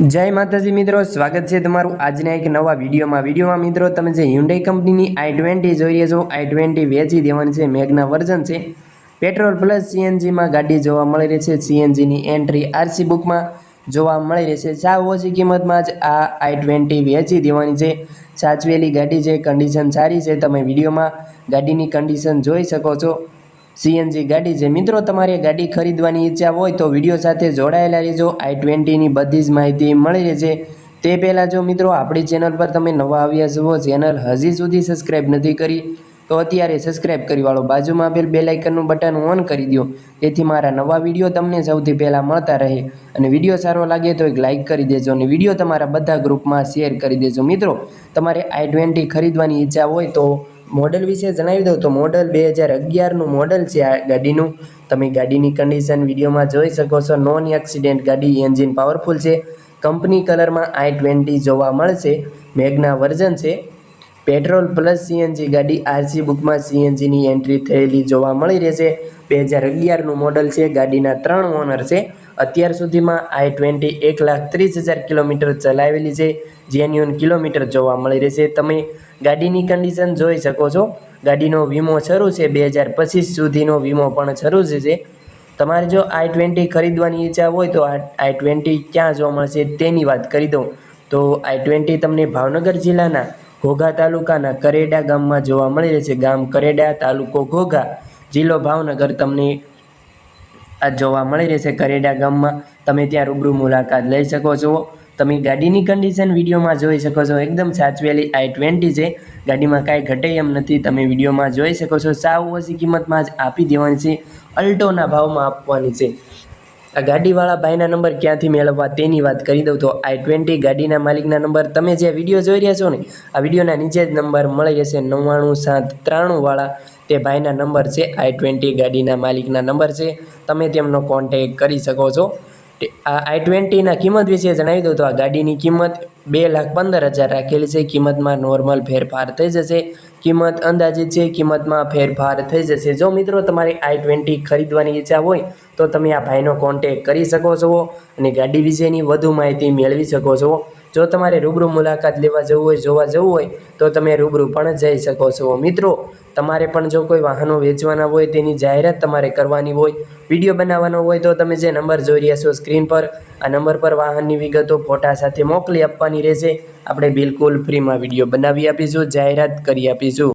જય માતાજી મિત્રો, સ્વાગત છે તમારું આજના એક નવા વિડીયોમાં. વિડીયોમાં મિત્રો, તમે જે હ્યુન્ડાઈ કંપનીની આઈ ટ્વેન્ટી જોઈ રહ્યા છો, આઈ ટ્વેન્ટી વેચી દેવાની છે મેગના વર્ઝન છે. પેટ્રોલ પ્લસ સીએનજીમાં ગાડી જોવા મળી રહી છે સીએનજીની એન્ટ્રી આરસી બુકમાં જોવા મળી રહી છે. સાવ ઓછી કિંમતમાં જ આ આઈ ટ્વેન્ટી વેચી દેવાની છે. સાચવેલી ગાડી છે કન્ડિશન સારી છે, તમે વિડીયોમાં ગાડીની કન્ડિશન જોઈ શકો છો. સીએનજી ગાડી છે મિત્રો તમારે ગાડી ખરીદવાની ઈચ્છા હોય તો વીડિયો સાથે જોડાયેલા રહેજો. આઈ ટ્વેન્ટીની બધી જ માહિતી મળી રહેશે. તે પહેલાં જો મિત્રો આપણી ચેનલ પર તમે નવા આવ્યા છો, ચેનલ હજી સુધી સબસ્ક્રાઈબ નથી કરી, તો અત્યારે સબસ્ક્રાઈબ કરી વાળો બાજુમાં આપેલ બે લાઇકનનું બટન ઓન કરી દો. તેથી મારા નવા વીડિયો તમને સૌથી પહેલાં મળતા રહે. અને વીડિયો સારો લાગે તો એક લાઇક કરી દેજો અને વીડિયો તમારા બધા ગ્રુપમાં શેર કરી દેજો. મિત્રો, તમારે આઈ ટ્વેન્ટી ખરીદવાની ઈચ્છા હોય તો મોડલ વિશે જણાવી દઉં તો મોડલ બે હજાર અગિયારનું મોડલ છે આ ગાડીનું. તમે ગાડીની કન્ડિશન વિડીયોમાં જોઈ શકો છો. નોન એક્સિડેન્ટ ગાડી એન્જિન પાવરફુલ છે. કંપની કલરમાં આઈ ટ્વેન્ટી જોવા મળશે. મેગના વર્ઝન છે. પેટ્રોલ પ્લસ સીએનજી ગાડી આરસી બુકમાં સીએનજીની એન્ટ્રી થયેલી જોવા મળી રહેશે. બે હજાર અગિયારનું મોડલ છે, ગાડીના ત્રણ ઓનર છે. અત્યાર સુધીમાં આઈ ટ્વેન્ટી એક લાખ ત્રીસ હજાર કિલોમીટર ચલાવેલી છે, જેન્યુન કિલોમીટર જોવા મળી રહેશે. તમે ગાડીની કન્ડિશન જોઈ શકો છો. ગાડીનો વીમો શરૂ છે, બે હજાર પચીસ સુધીનો વીમો પણ શરૂ છે. તમારે જો આઈ ટ્વેન્ટી ખરીદવાની ઈચ્છા હોય તો આ આઈ ટ્વેન્ટી ક્યાં જોવા મળશે તેની વાત કરી દઉં. તો આઈ ટ્વેન્ટી તમને ભાવનગર જિલ્લાના ઘોઘા તાલુકાના કરેડા ગામમાં જોવા મળી રહેશે ગામ કરેડા, તાલુકો ઘોઘા જિલ્લો ભાવનગર તમને આ જોવા મળી રહેશે કરેડા ગામમાં તમે ત્યાં રૂબરૂ મુલાકાત લઈ શકો છો. તમે ગાડીની કન્ડિશન વિડીયોમાં જોઈ શકો છો. એકદમ સાચવેલી આઈ ટ્વેન્ટી છે. ગાડીમાં કાંઈ ઘટે એમ નથી. તમે વિડીયોમાં જોઈ શકો છો. સાવ ઓછી કિંમતમાં જ આપી દેવાની છે. અલ્ટોના ભાવમાં આપવાની છે. આ ગાડીવાળા ભાઈના નંબર ક્યાંથી મેળવવા તેની વાત કરી દઉં તો આઈ ટ્વેન્ટી ગાડીના માલિકના નંબર તમે જે વીડિયો જોઈ રહ્યા છો ને, આ વિડીયોના નીચે જ નંબર મળી જશે નવ્વાણું સાત ત્રાણુંવાળા તે ભાઈના નંબર છે આઈ ટ્વેન્ટી ગાડીના માલિકના નંબર છે. તમે તેમનો કોન્ટેક કરી શકો છો. આ આઈ ટ્વેન્ટીના કિંમત વિશે જણાવી દઉં તો આ ગાડીની કિંમત બે લાખ પંદર હજાર રાખેલી છે. કિંમતમાં નોર્મલ ફેરફાર થઈ જશે. કિંમત અંદાજિત છે, કિંમતમાં ફેરફાર થઈ જશે. જો મિત્રો તમારે આઈ ટ્વેન્ટી ખરીદવાની ઈચ્છા હોય, તો તમે આ ભાઈનો કોન્ટેક કરી શકો છો અને ગાડી વિશેની વધુ માહિતી મેળવી શકો છો. જો તમારે રૂબરૂ મુલાકાત લેવા જવું હોય, જોવા જવું હોય, તો તમે રૂબરૂ પણ જઈ શકો છો. મિત્રો, તમારે પણ જો કોઈ વાહનો વેચવાના હોય, તેની જાહેરાત તમારે કરવાની હોય, વીડિયો બનાવવાનો હોય, તો તમે જે નંબર જોઈ રહ્યા છો સ્ક્રીન પર, આ નંબર પર વાહનની વિગતો ફોટા સાથે મોકલી આપવાની રહેશે. આપણે બિલકુલ ફ્રીમાં વીડિયો બનાવી આપીશું, જાહેરાત કરી આપીશું.